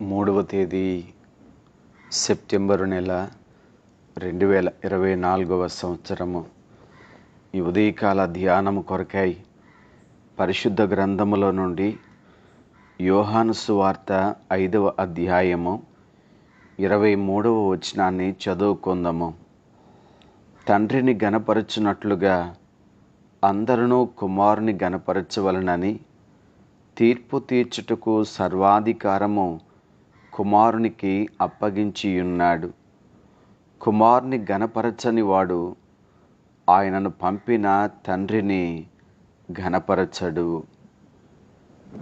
మూడవ తేదీ సెప్టెంబరు నెల రెండు వేల ఇరవై నాలుగవ సంవత్సరము. ఈ ఉదయకాల ధ్యానము కొరకై పరిశుద్ధ గ్రంథములో నుండి యోహాను సువార్త ఐదవ అధ్యాయము ఇరవై మూడవ వచనాన్ని చదువుకుందాము. తండ్రిని గనపరచునట్లుగా అందరూ కుమారుని గనపరచవలనని తీర్పు తీర్చుటకు సర్వాధికారము కుమారునికి అప్పగించియున్నాడు. కుమారుని ఘనపరచని వాడు ఆయనను పంపిన తండ్రిని ఘనపరచడు.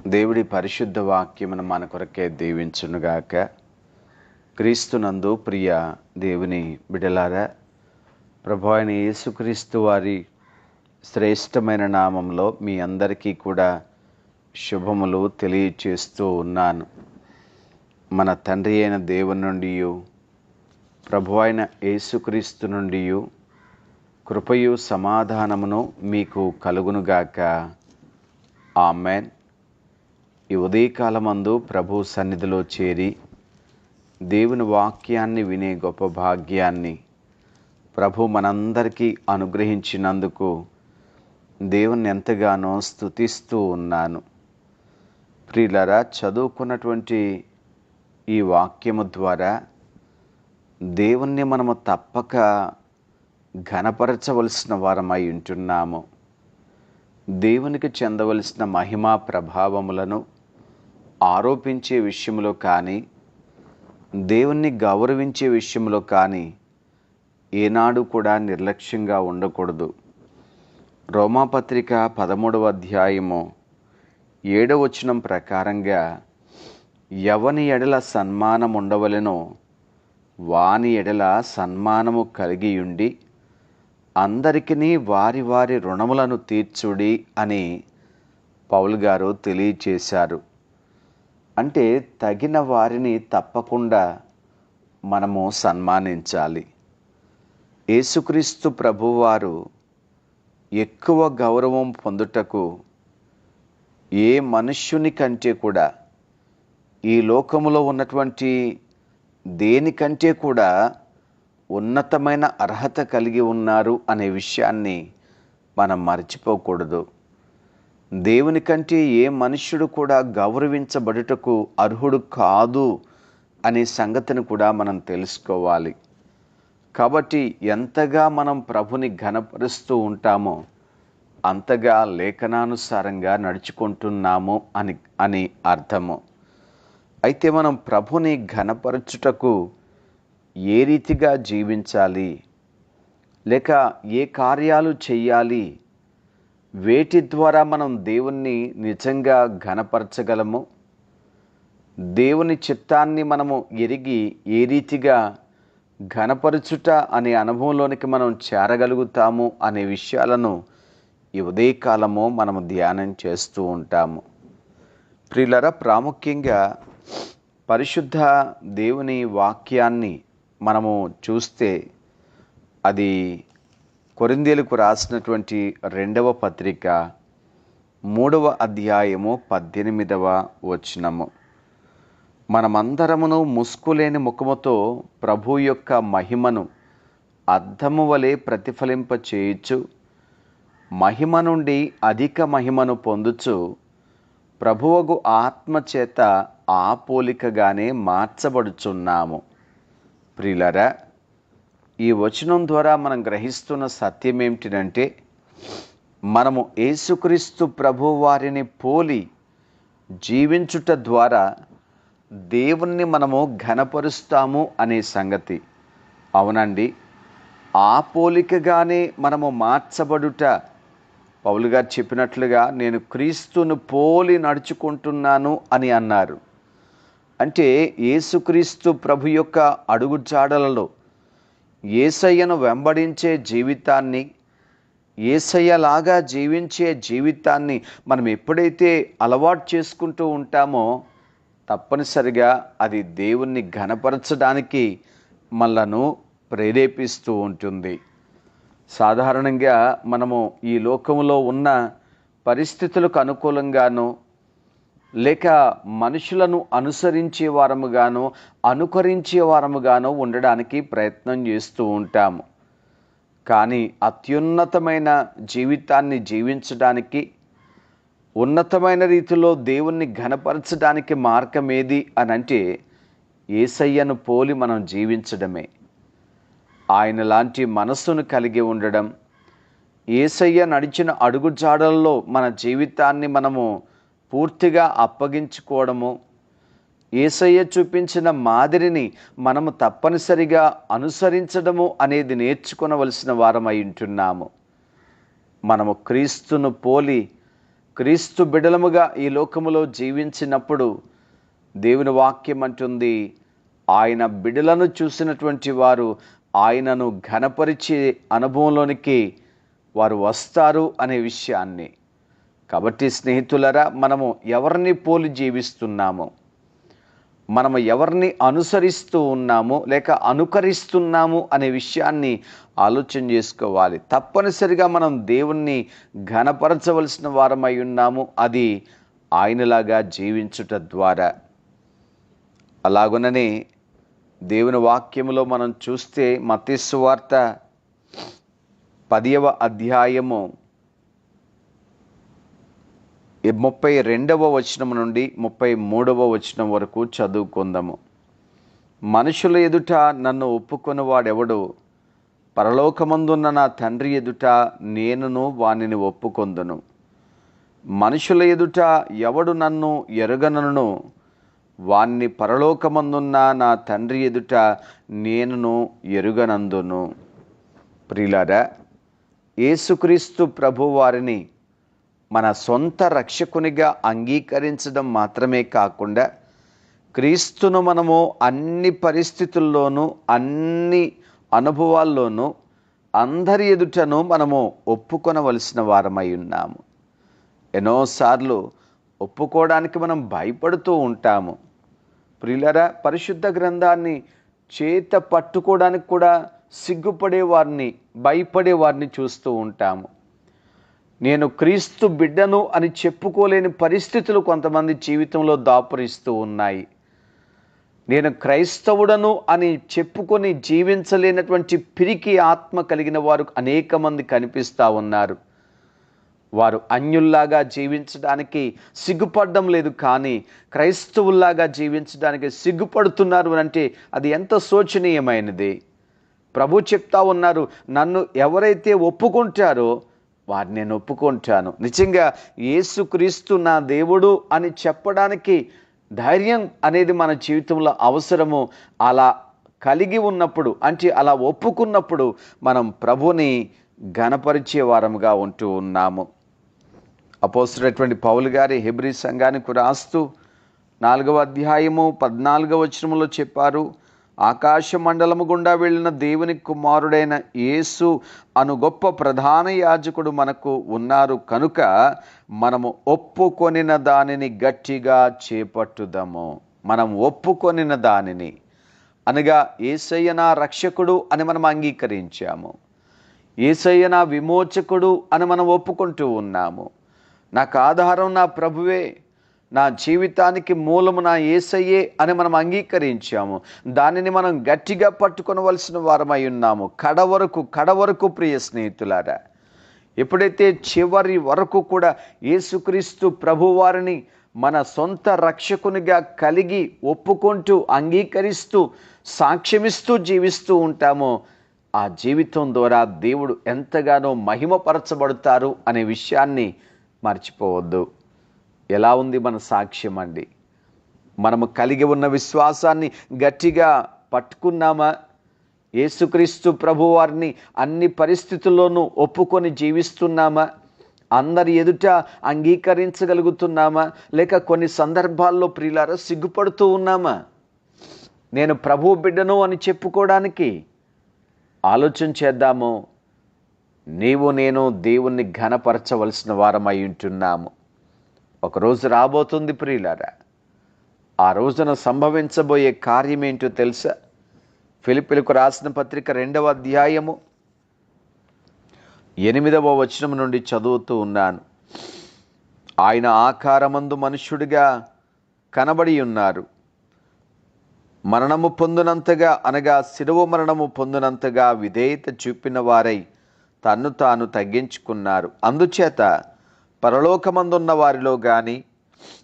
దేవుడి పరిశుద్ధ వాక్యమును మన కొరకే దీవించునుగాక క్రీస్తునందు ప్రియ దేవుని బిడలారా ప్రభు అయిన యేసుక్రీస్తు వారి శ్రేష్టమైన నామంలో మీ అందరికీ కూడా శుభములు తెలియచేస్తూ ఉన్నాను. మన తండ్రి అయిన దేవుని నుండి ప్రభు అయిన యేసుక్రీస్తు నుండి కృపయు సమాధానమును మీకు కలుగునుగాక. ఆమెన్. ఈ ఉదయకాలమందు ప్రభు సన్నిధిలో చేరి దేవుని వాక్యాన్ని వినే గొప్ప భాగ్యాన్ని ప్రభు మనందరికీ అనుగ్రహించినందుకు దేవుని ఎంతగానో స్తుతిస్తూ ఉన్నాను. ప్రియులరా చదువుకున్నటువంటి ఈ వాక్యము ద్వారా దేవుణ్ణి మనము తప్పక ఘనపరచవలసిన వారమై ఉంటున్నాము. దేవునికి చెందవలసిన మహిమా ప్రభావములను ఆరోపించే విషయంలో కానీ దేవుణ్ణి గౌరవించే విషయంలో కానీ ఏనాడు కూడా నిర్లక్ష్యంగా ఉండకూడదు. రోమాపత్రిక పదమూడవ అధ్యాయము ఏడవచనం ప్రకారంగా ఎవని ఎడల సన్మానం ఉండవలెనో వాని ఎడల సన్మానము కలిగియుండి అందరికీ వారి వారి రుణములను తీర్చుడి అని పౌల్ గారు తెలియచేశారు. అంటే తగిన వారిని తప్పకుండా మనము సన్మానించాలి. యేసుక్రీస్తు ప్రభువారు ఎక్కువ గౌరవం పొందుటకు ఏ మనుష్యుని కంటే కూడా ఈ లోకములో ఉన్నటువంటి దేనికంటే కూడా ఉన్నతమైన అర్హత కలిగి ఉన్నారు అనే విషయాన్ని మనం మర్చిపోకూడదు. దేవుని కంటే ఏ మనుష్యుడు కూడా గౌరవించబడుటకు అర్హుడు కాదు అనే సంగతిని కూడా మనం తెలుసుకోవాలి. కాబట్టి ఎంతగా మనం ప్రభుని ఘనపరుస్తూ ఉంటామో అంతగా లేఖనానుసారంగా నడుచుకుంటున్నాము అని అని అర్థము. అయితే మనం ప్రభుని ఘనపరచుటకు ఏ రీతిగా జీవించాలి? లేక ఏ కార్యాలు చేయాలి వేటి ద్వారా మనం దేవుణ్ణి నిజంగా ఘనపరచగలము? దేవుని చిత్తాన్ని మనము ఎరిగి ఏ రీతిగా ఘనపరచుట అనే అనుభవంలోనికి మనం చేరగలుగుతాము అనే విషయాలను ఈ ఉదయకాలము మనము ధ్యానం చేస్తూ ఉంటాము. ప్రియులరా ప్రాముఖ్యంగా పరిశుద్ధ దేవుని వాక్యాన్ని మనము చూస్తే అది కొరిందేలకు రాసినటువంటి రెండవ పత్రిక మూడవ అధ్యాయము పద్దెనిమిదవ వచనము. మనమందరమును ముసుకులేని ముఖముతో ప్రభు యొక్క మహిమను అర్థము వలె ప్రతిఫలింప చేయొచ్చు మహిమ నుండి అధిక మహిమను పొందుచు ప్రభువగు ఆత్మ చేత ఆ పోలికగానే మార్చబడుచున్నాము. ప్రియులరా ఈ వచనం ద్వారా మనం గ్రహిస్తున్న సత్యం ఏమిటినంటే మనము యేసుక్రీస్తు ప్రభు వారిని పోలి జీవించుట ద్వారా దేవుణ్ణి మనము ఘనపరుస్తాము అనే సంగతి. అవునండి ఆ పోలికగానే మనము మార్చబడుట. పౌలు గారు చెప్పినట్లుగా నేను క్రీస్తును పోలి నడుచుకుంటున్నాను అని అన్నారు. అంటే యేసుక్రీస్తు ప్రభు యొక్క అడుగుజాడలలో ఏసయ్యను వెంబడించే జీవితాన్ని ఏసయ్యలాగా జీవించే జీవితాన్ని మనం ఎప్పుడైతే అలవాటు చేసుకుంటూ ఉంటామో తప్పనిసరిగా అది దేవుణ్ణి ఘనపరచడానికి మనలను ప్రేరేపిస్తూ ఉంటుంది. సాధారణంగా మనము ఈ లోకంలో ఉన్న పరిస్థితులకు అనుకూలంగాను లేక మనుషులను అనుసరించే వారముగానో అనుకరించే వారముగానో ఉండడానికి ప్రయత్నం చేస్తూ ఉంటాము. కానీ అత్యున్నతమైన జీవితాన్ని జీవించడానికి ఉన్నతమైన రీతిలో దేవుణ్ణి ఘనపరచడానికి మార్గం ఏది అని అంటే ఏసయ్యను పోలి మనం జీవించడమే. ఆయన లాంటి మనస్సును కలిగి ఉండడం ఏసయ్య నడిచిన అడుగుజాడల్లో మన జీవితాన్ని మనము పూర్తిగా అప్పగించుకోవడము. ఏసయ్య చూపించిన మాదిరిని మనము తప్పనిసరిగా అనుసరించడము అనేది నేర్చుకునవలసిన వారమై ఉంటున్నాము. మనము క్రీస్తును పోలి క్రీస్తు బిడలముగా ఈ లోకములో జీవించినప్పుడు దేవుని వాక్యం అంటుంది ఆయన బిడలను చూసినటువంటి వారు ఆయనను ఘనపరిచే అనుభవంలోనికి వారు వస్తారు అనే విషయాన్ని. కాబట్టి స్నేహితులరా మనము ఎవరిని పోలి జీవిస్తున్నామో మనము ఎవరిని అనుసరిస్తూ ఉన్నాము లేక అనుకరిస్తున్నాము అనే విషయాన్ని ఆలోచన చేసుకోవాలి. తప్పనిసరిగా మనం దేవుణ్ణి ఘనపరచవలసిన వారమై ఉన్నాము. అది ఆయనలాగా జీవించుట ద్వారా. అలాగుననే దేవుని వాక్యములో మనం చూస్తే మతేశ్వార్త పదియవ అధ్యాయము ముప్పై రెండవ వచనం నుండి ముప్పై మూడవ వచనం వరకు చదువుకుందాము. మనుషుల ఎదుట నన్ను ఒప్పుకొనివాడెవడు? పరలోకమందున్న నా తండ్రి ఎదుట నేనును వానిని ఒప్పుకొందును. మనుషుల ఎదుట ఎవడు నన్ను ఎరగనను? వాణ్ణి పరలోకమందున్న నా తండ్రి ఎదుట నేనును ఎరుగనందును. ప్రిలారా యేసుక్రీస్తు ప్రభు వారిని మన సొంత రక్షకునిగా అంగీకరించడం మాత్రమే కాకుండా క్రీస్తును మనము అన్ని పరిస్థితుల్లోనూ అన్ని అనుభవాల్లోనూ అందరి ఎదుటను మనము ఒప్పుకొనవలసిన వారమై ఉన్నాము. ఎన్నోసార్లు ఒప్పుకోవడానికి మనం భయపడుతూ ఉంటాము. ప్రియులరా పరిశుద్ధ గ్రంథాన్ని చేత పట్టుకోవడానికి కూడా సిగ్గుపడే వారిని భయపడే వారిని చూస్తూ ఉంటాము. నేను క్రీస్తు బిడ్డను అని చెప్పుకోలేని పరిస్థితులు కొంతమంది జీవితంలో దాపురిస్తూ ఉన్నాయి. నేను క్రైస్తవుడను అని చెప్పుకొని జీవించలేనటువంటి పిరికి ఆత్మ కలిగిన వారు అనేక మంది కనిపిస్తూ ఉన్నారు. వారు అన్యుల్లాగా జీవించడానికి సిగ్గుపడడం లేదు కానీ క్రైస్తవుల్లాగా జీవించడానికి సిగ్గుపడుతున్నారు అంటే అది ఎంత శోచనీయమైనది. ప్రభు చెప్తా ఉన్నారు నన్ను ఎవరైతే ఒప్పుకుంటారో వారిని నేను ఒప్పుకుంటాను. నిజంగా యేసుక్రీస్తు నా దేవుడు అని చెప్పడానికి ధైర్యం అనేది మన జీవితంలో అవసరము. అలా కలిగి ఉన్నప్పుడు అంటే అలా ఒప్పుకున్నప్పుడు మనం ప్రభుని ఘనపరిచే వారముగా ఉంటూ ఉన్నాము. అపోస్తున్నటువంటి పౌలు గారి హెబ్రి సంఘానికి రాస్తూ నాలుగవ అధ్యాయము పద్నాలుగవ వచనములో చెప్పారు ఆకాశ మండలము గుండా వెళ్ళిన దేవుని కుమారుడైన యేసు అను గొప్ప ప్రధాన యాజకుడు మనకు ఉన్నారు. కనుక మనము ఒప్పుకొనిన దానిని గట్టిగా చేపట్టుదాము. మనం ఒప్పుకొనిన దానిని. అనగా ఏసయ్య నా రక్షకుడు అని మనం అంగీకరించాము. ఏసయ్య నా విమోచకుడు అని మనం ఒప్పుకుంటూ ఉన్నాము. నాకు ఆధారం నా ప్రభువే. నా జీవితానికి మూలము నా ఏసయ్యే అని మనం అంగీకరించాము. దానిని మనం గట్టిగా పట్టుకొనవలసిన వారమై ఉన్నాము. కడ వరకు కడ వరకు ప్రియ స్నేహితులారా. ఎప్పుడైతే చివరి వరకు కూడా యేసుక్రీస్తు ప్రభువారిని మన సొంత రక్షకునిగా కలిగి ఒప్పుకుంటూ అంగీకరిస్తూ సాక్ష్యమిస్తూ జీవిస్తూ ఉంటామో ఆ జీవితం ద్వారా దేవుడు ఎంతగానో మహిమపరచబడతారు అనే విషయాన్ని మర్చిపోవద్దు. ఎలా ఉంది మన సాక్ష్యం అండి? మనము కలిగి ఉన్న విశ్వాసాన్ని గట్టిగా పట్టుకున్నామా? యేసుక్రీస్తు ప్రభువారిని అన్ని పరిస్థితుల్లోనూ ఒప్పుకొని జీవిస్తున్నామా? అందరి ఎదుట అంగీకరించగలుగుతున్నామా? లేక కొన్ని సందర్భాల్లో ప్రియులారా సిగ్గుపడుతూ ఉన్నామా? నేను ప్రభు బిడ్డను అని చెప్పుకోవడానికి ఆలోచన చేద్దాము. నీవు నేను దేవుణ్ణి ఘనపరచవలసిన వారమై ఉంటున్నాము. ఒకరోజు రాబోతుంది ప్రియులారా. ఆ రోజున సంభవించబోయే కార్యం ఏంటో తెలుసా? ఫిలిపిలకు రాసిన పత్రిక రెండవ అధ్యాయము ఎనిమిదవ వచనం నుండి చదువుతూ ఉన్నాను. ఆయన ఆకారమందు మనుష్యుడిగా కనబడి ఉన్నారు. మరణము పొందినంతగా అనగా శిలువ మరణము పొందినంతగా విధేయత చూపిన వారై తన్ను తాను తగ్గించుకున్నారు. అందుచేత పరలోకమందున్న వారిలో కానీ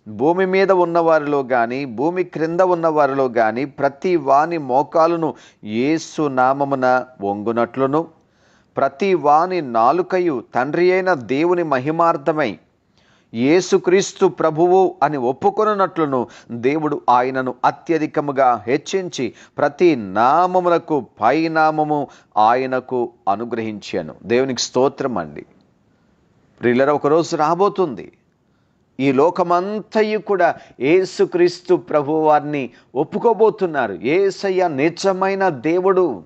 భూమి మీద ఉన్నవారిలో కానీ భూమి క్రింద ఉన్నవారిలో కానీ ప్రతి వాని మోకాలును ఏసు నామమున వంగునట్లును. ప్రతి వాని నాలుకయు తండ్రి అయిన దేవుని మహిమార్థమై యేసుక్రీస్తు ప్రభువు అని ఒప్పుకొనున్నట్లును. దేవుడు ఆయనను అత్యధికముగా హెచ్చించి ప్రతి నామమునకు పైనామము ఆయనకు అనుగ్రహించాను. దేవునికి స్తోత్రం అండి ప్రిల్లర ఒకరోజు రాబోతుంది. ఈ లోకమంతయు కూడా ఏసుక్రీస్తు ప్రభు వారిని ఒప్పుకోబోతున్నారు. ఏసయ్య నిజమైన దేవుడు.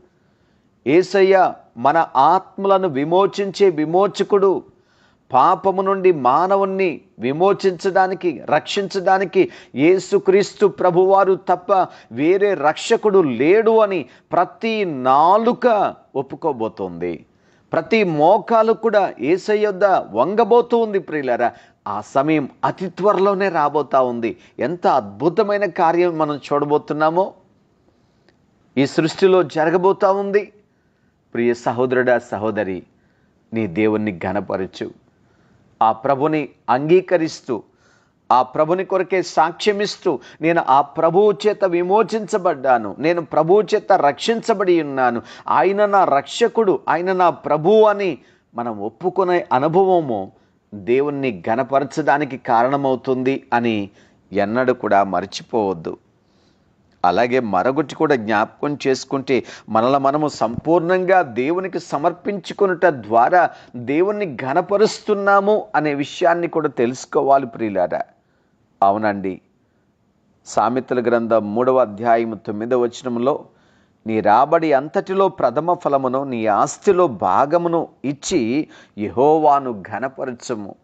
ఏసయ్య మన ఆత్మలను విమోచించే విమోచకుడు. పాపము నుండి మానవుణ్ణి విమోచించడానికి రక్షించడానికి యేసుక్రీస్తు ప్రభువారు తప్ప వేరే రక్షకుడు లేడు అని ప్రతి నాలుక ఒప్పుకోబోతోంది. ప్రతి మోకాలు కూడా ఏసయ్యొద్ద వంగబోతూ ఉంది ప్రియులరా. ఆ సమయం అతి త్వరలోనే రాబోతా ఉంది. ఎంత అద్భుతమైన కార్యం మనం చూడబోతున్నామో. ఈ సృష్టిలో జరగబోతా ఉంది. ప్రియ సహోదరుడా సహోదరి నీ దేవుణ్ణి ఘనపరచు. ఆ ప్రభుని అంగీకరిస్తూ ఆ ప్రభుని కొరకే సాక్ష్యమిస్తూ నేను ఆ ప్రభువు చేత విమోచించబడ్డాను. నేను ప్రభువు చేత రక్షించబడి ఉన్నాను. ఆయన నా రక్షకుడు ఆయన నా ప్రభువు అని మనం ఒప్పుకునే అనుభవము దేవుణ్ణి ఘనపరచడానికి కారణమవుతుంది అని ఎన్నడూ కూడా మర్చిపోవద్దు. అలాగే మరొకటి కూడా జ్ఞాపకం చేసుకుంటే మనల మనము సంపూర్ణంగా దేవునికి సమర్పించుకునుట ద్వారా దేవుణ్ణి ఘనపరుస్తున్నాము అనే విషయాన్ని కూడా తెలుసుకోవాలి ప్రియులారా. అవునండి. సామెతల గ్రంథం మూడవ అధ్యాయం తొమ్మిదవ వచనంలో నీ రాబడి అంతటిలో ప్రథమ ఫలమును నీ ఆస్తిలో భాగమును ఇచ్చి యహోవాను ఘనపరచము.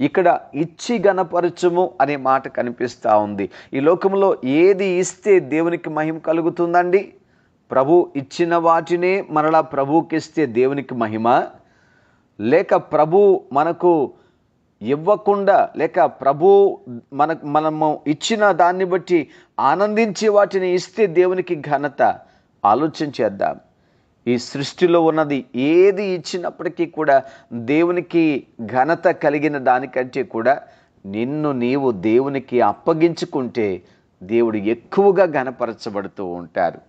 ఇక్కడ ఇచ్చి గణపరచుము అనే మాట కనిపిస్తూ ఉంది. ఈ లోకంలో ఏది ఇస్తే దేవునికి మహిమ కలుగుతుందండి? ప్రభు ఇచ్చిన వాటినే మరలా ప్రభువుకిస్తే దేవునికి మహిమ? లేక ప్రభు మనకు ఇవ్వకుండా లేక ప్రభు మన మనము ఇచ్చిన దాన్ని బట్టి ఆనందించి వాటిని ఇస్తే దేవునికి ఘనత ఆలోచన చేద్దాం. ఈ సృష్టిలో ఉన్నది ఏది ఇచ్చినప్పటికీ కూడా దేవునికి ఘనత కలిగిన దానికంటే కూడా నిన్ను నీవు దేవునికి అప్పగించుకుంటే దేవుడు ఎక్కువగా ఘనపరచబడుతూ ఉంటారు.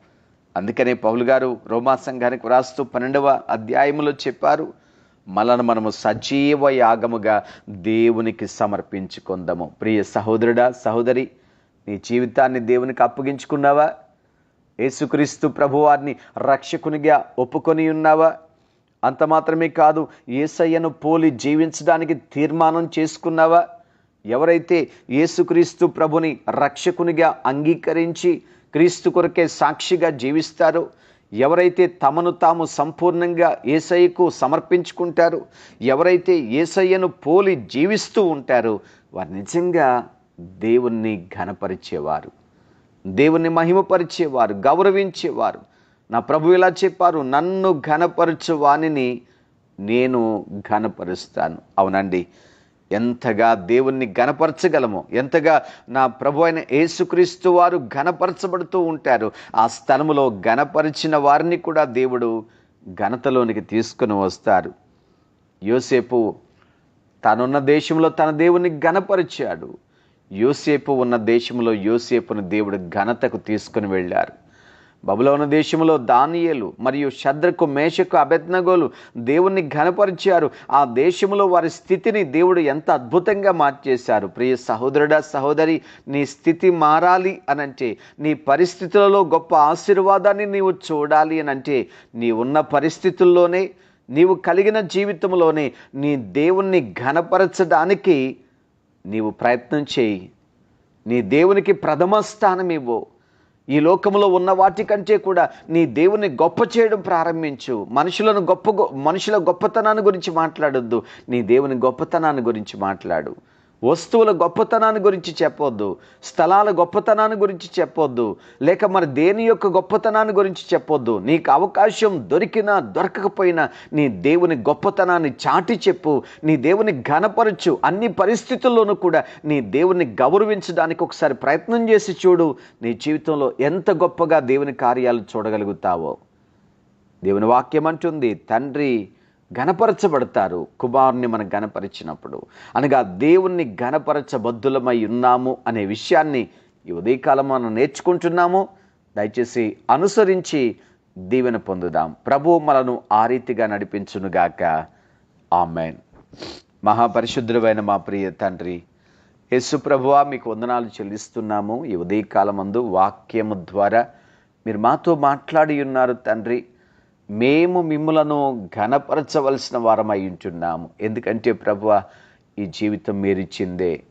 అందుకనే పౌలు గారు రోమా సంఘానికి రాస్తూ పన్నెండవ అధ్యాయములో చెప్పారు మనను మనము సజీవ యాగముగా దేవునికి సమర్పించుకుందాము. ప్రియ సహోదరుడా సహోదరి నీ జీవితాన్ని దేవునికి అప్పగించుకున్నావా? యేసుక్రీస్తు ప్రభువారిని రక్షకునిగా ఒప్పుకొని ఉన్నావా? అంత మాత్రమే కాదు ఏసయ్యను పోలి జీవించడానికి తీర్మానం చేసుకున్నావా? ఎవరైతే యేసుక్రీస్తు ప్రభుని రక్షకునిగా అంగీకరించి క్రీస్తు కొరకే సాక్షిగా జీవిస్తారో ఎవరైతే తమను తాము సంపూర్ణంగా ఏసయ్యకు సమర్పించుకుంటారో ఎవరైతే ఏసయ్యను పోలి జీవిస్తూ ఉంటారో వారు నిజంగా దేవుణ్ణి ఘనపరిచేవారు. దేవుణ్ణి మహిమపరిచేవారు గౌరవించేవారు. నా ప్రభు ఇలా చెప్పారు నన్ను ఘనపరచువాని నేను ఘనపరుస్తాను. అవునండి. ఎంతగా దేవుణ్ణి ఘనపరచగలమో ఎంతగా నా ప్రభు అయిన యేసుక్రీస్తు వారు ఘనపరచబడుతూ ఉంటారు ఆ స్థలములో ఘనపరిచిన వారిని కూడా దేవుడు ఘనతలోనికి తీసుకుని వస్తారు. యోసేపు తనున్న దేశంలో తన దేవుని ఘనపరిచాడు. యోసేపు ఉన్న దేశంలో యోసేపును దేవుడు ఘనతకు తీసుకుని వెళ్ళారు. బబులోన దేశంలో దానియేలు మరియు శద్రకు మేషకు అభెజ్ఞగోలు దేవుణ్ణి ఘనపరిచారు. ఆ దేశంలో వారి స్థితిని దేవుడు ఎంత అద్భుతంగా మార్చేశారు. ప్రియ సహోదరుడా సహోదరి నీ స్థితి మారాలి అనంటే నీ పరిస్థితులలో గొప్ప ఆశీర్వాదాన్ని నీవు చూడాలి అనంటే నీ ఉన్న పరిస్థితుల్లోనే నీవు కలిగిన జీవితంలోనే నీ దేవుణ్ణి ఘనపరచడానికి నీవు ప్రయత్నం చేయి. నీ దేవునికి ప్రథమ స్థానం ఇవ్వు. ఈ లోకంలో ఉన్న వాటికంటే కూడా నీ దేవుని గొప్ప చేయడం ప్రారంభించు. మనుషులను గొప్ప గొ- మనుషుల గొప్పతనాన్ని గురించి మాట్లాడొద్దు. నీ దేవుని గొప్పతనాన్ని గురించి మాట్లాడు. వస్తువుల గొప్పతనాన్ని గురించి చెప్పొద్దు స్థలాల గొప్పతనాన్ని గురించి చెప్పొద్దు లేక మరి దేని యొక్క గొప్పతనాన్ని గురించి చెప్పొద్దు. నీకు అవకాశం దొరికినా దొరకకపోయినా నీ దేవుని గొప్పతనాన్ని చాటి చెప్పు నీ దేవుని ఘనపరచు. అన్ని పరిస్థితుల్లోనూ కూడా నీ దేవుని గౌరవించడానికి ఒకసారి ప్రయత్నం చేసి చూడు నీ జీవితంలో ఎంత గొప్పగా దేవుని కార్యాలు చూడగలుగుతావో. దేవుని వాక్యం అంటుంది తండ్రి గణపరచబడతారు. కుమారుని మనం గణపరిచినప్పుడు. అనగా దేవుణ్ణి గణపరచబద్దులమై ఉన్నాము అనే విషయాన్ని ఈ ఉదయకాలం మనం నేర్చుకుంటున్నాము. దయచేసి అనుసరించి దీవెన పొందుదాం. ప్రభు మనను ఆ రీతిగా నడిపించునుగాక. ఆమెన్. మహాపరిశుద్ధుడమైన మా ప్రియ తండ్రి యేసు ప్రభువా మీకు వందనాలు చెల్లిస్తున్నాము. ఈ ఉదయకాలమందు వాక్యము ద్వారా మీరు మాతో మాట్లాడి ఉన్నారు తండ్రి. మేము మిమ్ములను ఘనపరచవలసిన వారమై ఉంటున్నాము. ఎందుకంటే ప్రభు ఈ జీవితం మీరిచ్చిందే.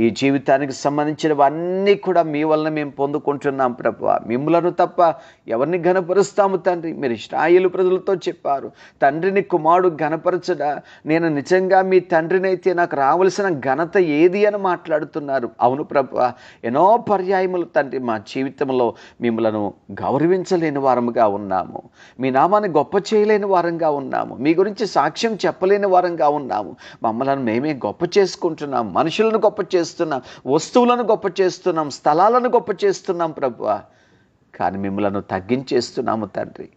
ఈ జీవితానికి సంబంధించినవన్నీ కూడా మీ వలన మేము పొందుకుంటున్నాం ప్రభు. మిమ్మలను తప్ప ఎవరిని ఘనపరుస్తాము తండ్రి? మీరు ఇష్టాయిలు ప్రజలతో చెప్పారు. తండ్రిని కుమారుడు ఘనపరచడా? నేను నిజంగా మీ తండ్రినైతే నాకు రావలసిన ఘనత ఏది అని మాట్లాడుతున్నారు. అవును ప్రభు. ఎన్నో పర్యాయములు తండ్రి మా జీవితంలో మిమ్మలను గౌరవించలేని వారముగా ఉన్నాము. మీ నామాన్ని గొప్ప చేయలేని వారంగా ఉన్నాము. మీ గురించి సాక్ష్యం చెప్పలేని వారంగా ఉన్నాము. మమ్మల్ని మేమే గొప్ప చేసుకుంటున్నాము. మనుషులను గొప్ప చేస్తున్నాం వస్తువులను గొప్ప చేస్తున్నాం స్థలాలను గొప్ప చేస్తున్నాం ప్రభు కానీ మిమ్మలను తగ్గించేస్తున్నాము తండ్రి.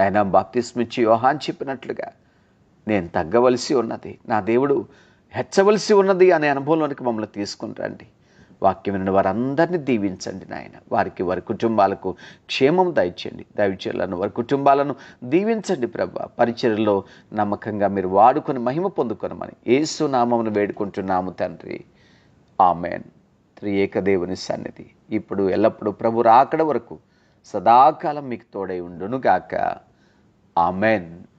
ఆయన బాప్తిస్మిచ్చి యోహాన్ చెప్పినట్లుగా నేను తగ్గవలసి ఉన్నది నా దేవుడు హెచ్చవలసి ఉన్నది అనే అనుభవంలోనికి మమ్మల్ని తీసుకుని రండి. వాక్యం విన్న వారందరినీ దీవించండి నాయన. వారికి వారి కుటుంబాలకు క్షేమం దయచేయండి. దయచేయాలను వారి కుటుంబాలను దీవించండి ప్రభ పరిచర్లో నమ్మకంగా మీరు వాడుకొని మహిమ పొందుకొనమని ఏసునామమును వేడుకుంటున్నాము తండ్రి. ఆమెన్. త్రి ఏకదేవుని సన్నిధి. ఇప్పుడు ఎల్లప్పుడూ ప్రభు రాకడ వరకు సదాకాలం మీకు తోడై ఉండును గాక ఆమెన్.